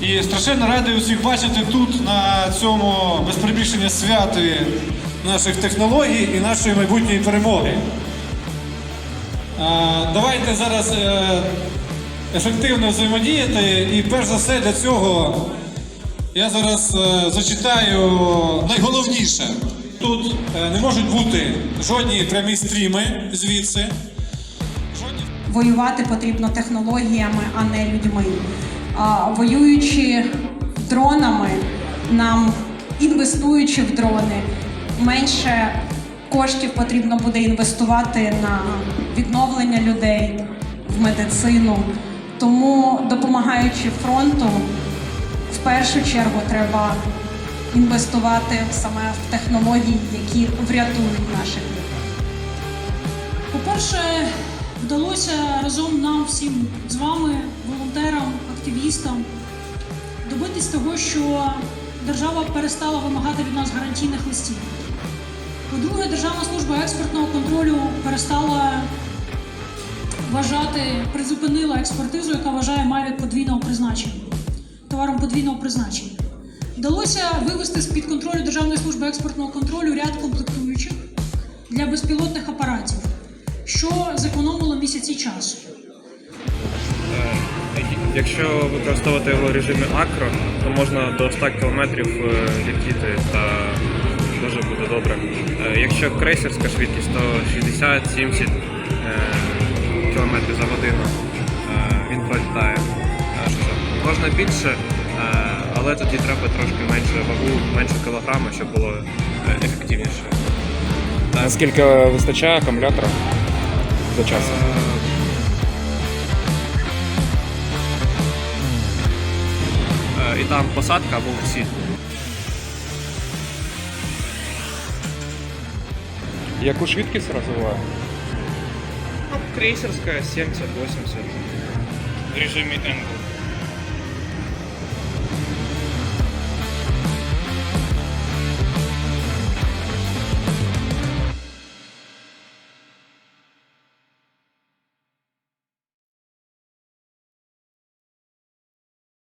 І страшенно радий усіх бачити тут, на цьому без перебільшення святі наших технологій і нашої майбутньої перемоги. Давайте зараз е, ефективно взаємодіяти. І перш за все для цього я зараз е, зачитаю найголовніше. Тут е, не можуть бути жодні прямі стріми звідси. Воювати потрібно технологіями, а не людьми. Воюючи дронами, нам інвестуючи в дрони, менше коштів потрібно буде інвестувати на відновлення людей в медицину. Тому, допомагаючи фронту, в першу чергу треба інвестувати саме в технології, які врятують наших людей. По-перше, вдалося разом нам всім з вами, волонтерам, активістам, добитись того, що держава перестала вимагати від нас гарантійних листів. По-друге, Державна служба експортного контролю перестала вважати, призупинила експертизу, яка вважає Мавік подвійного призначення, товаром подвійного призначення. Вдалося вивести з-під контролю Державної служби експортного контролю ряд комплектуючих для безпілотних апаратів, що місяці часу. Е, Якщо використовувати його в режимі акро, то можна до 100 км летіти та дуже буде добре. Е, Якщо крейсерська швидкість, то 60-70 км за годину е, він пролітає. Е, Можна більше, е, але тоді треба трошки менше вагу, менше кілограми, щоб було е, ефективніше. Наскільки вистачає акумулятора за час? Е, І там посадка або всі. Яку швидкість розвиває? Ну, крейсерская 70-80 в режиме Angle.